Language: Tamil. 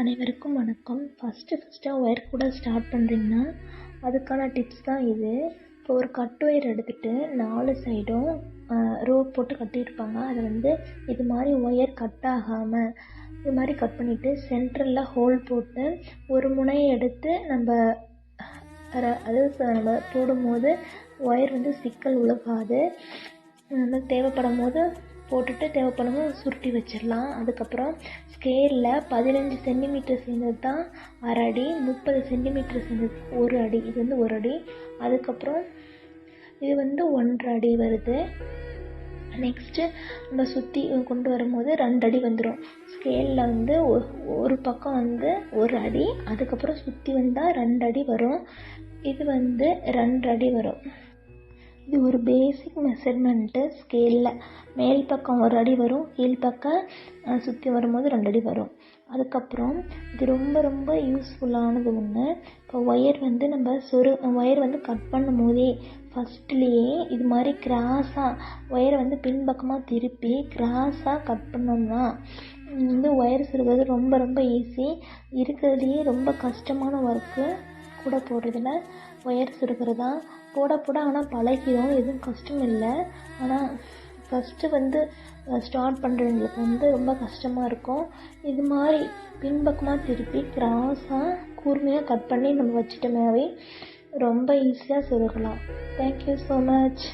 அனைவருக்கும் வணக்கம். ஃபஸ்ட்டு ஃபஸ்ட்டாக ஒயர் கூட ஸ்டார்ட் பண்ணுறீங்கன்னா அதுக்கான டிப்ஸ் தான் இது. இப்போ ஒரு கட் ஒயர் எடுத்துகிட்டு நாலு சைடும் ரோப் போட்டு கட்டியிருப்பாங்க. அதை வந்து இது மாதிரி ஒயர் கட் ஆகாமல் இது மாதிரி கட் பண்ணிவிட்டு சென்ட்ரலில் ஹோல் போட்டு ஒரு முனையை எடுத்து நம்ம அது நம்ம போடும்போது ஒயர் வந்து சிக்கல் உழுகாது நம்ம தேவைப்படும் போது போட்டுட்டு தேவைப்படும் சுருட்டி வச்சிடலாம். அதுக்கப்புறம் ஸ்கேலில் பதினஞ்சு சென்டிமீட்டர் சேர்ந்தது தான் அரை அடி முப்பது சென்டிமீட்டர் சேர்ந்தது ஒரு அடி. இது வந்து ஒரு அடி. அதுக்கப்புறம் இது வந்து ஒன்றரை அடி வருது. நெக்ஸ்ட்டு நம்ம சுற்றி கொண்டு வரும்போது ரெண்டு அடி வந்துடும் ஸ்கேலில் வந்து ஒரு பக்கம் வந்து ஒரு அடி அதுக்கப்புறம் சுற்றி வந்தால் ரெண்டு அடி வரும். இது வந்து ரெண்டு அடி வரும். இது ஒரு பேசிக் மெஷர்மெண்ட்டு ஸ்கேலில் மேல் பக்கம் ஒரு அடி வரும் கீழ் பக்கம் சுற்றி வரும்போது ரெண்டு அடி வரும். அதுக்கப்புறம் இது ரொம்ப ரொம்ப யூஸ்ஃபுல்லானது ஒன்று இப்போ ஒயர் வந்து நம்ம சொரு ஒயர் வந்து கட் பண்ணும் போதே ஃபஸ்ட்லேயே இது மாதிரி கிராஸாக ஒயரை வந்து பின்பக்கமாக திருப்பி கிராஸாக கட் பண்ணோம்னா வந்து ஒயர் சொருகிறது ரொம்ப ரொம்ப ஈஸி இருக்கிறதுலையே ரொம்ப கஷ்டமான ஒர்க்கு கூட போடுறதுல ஒயர் சொருகிறது தான். போட போட ஆனால் பழகிடும் எதுவும் கஷ்டம் இல்லை. ஆனால் ஃபஸ்ட்டு வந்து ஸ்டார்ட் பண்ணுறவங்களுக்கு வந்து ரொம்ப கஷ்டமாக இருக்கும். இது மாதிரி பின்பக்கமாக திருப்பி கிராஸாக கூர்மையாக கட் பண்ணி நம்ம வச்சிட்டோமாவே ரொம்ப ஈஸியாக சொருகலாம் தேங்க்யூ ஸோ மச்